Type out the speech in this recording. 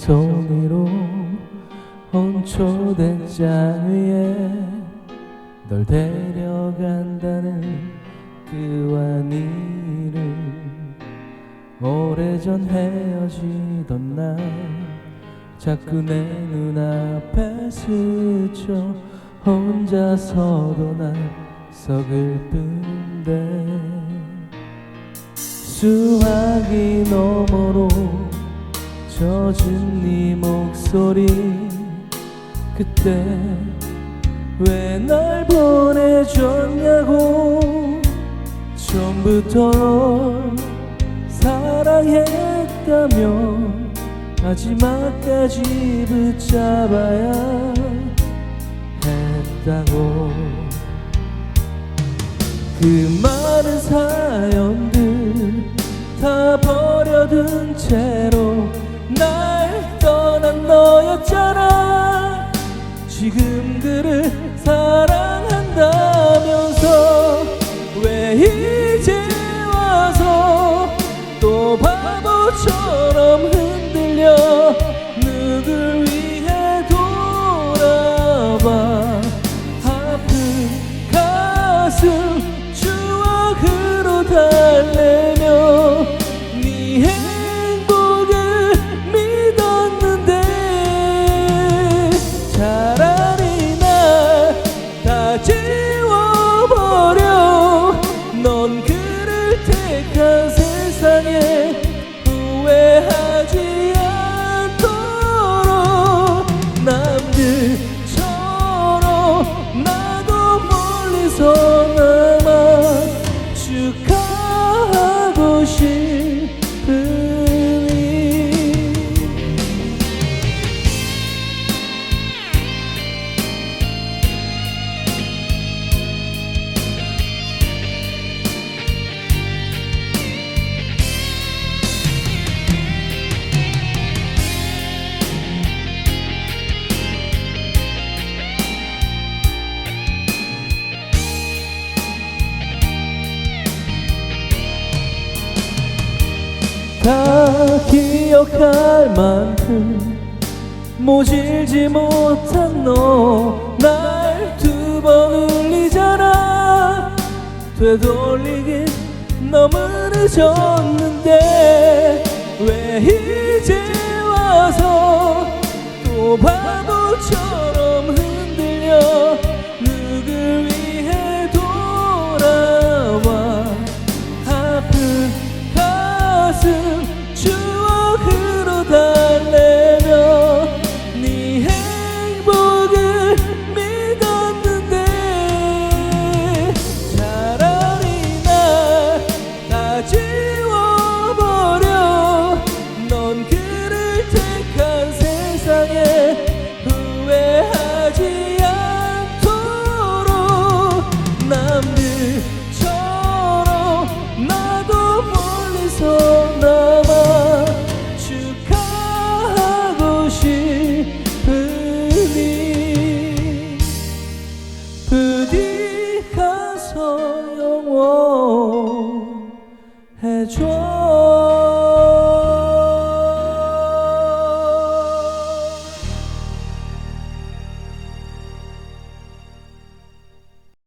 손 위로 온 초대장 위에 널 데려간다는 그와 니를 오래전 헤어지던 날 자꾸 내 눈앞에 스쳐 혼자서도 난 서글픈데 수화기 너머로 젖은 네 목소리 그때 왜 날 보내줬냐고 처음부터 널 사랑했다며 마지막까지 붙잡아야 했다고. 그 많은 사연들 다 버려둔 채로 지금 그를 사랑한다면서 왜 이제 와서 또 바보처럼 흔들려 누굴 위해 돌아봐 아픈 가슴 지워 다 기억할 만큼 모질지 못한 너 날 두 번 울리잖아. 되돌리긴 너무 늦었는데 왜 이제 와서 또 바보처럼 부디 가서 영원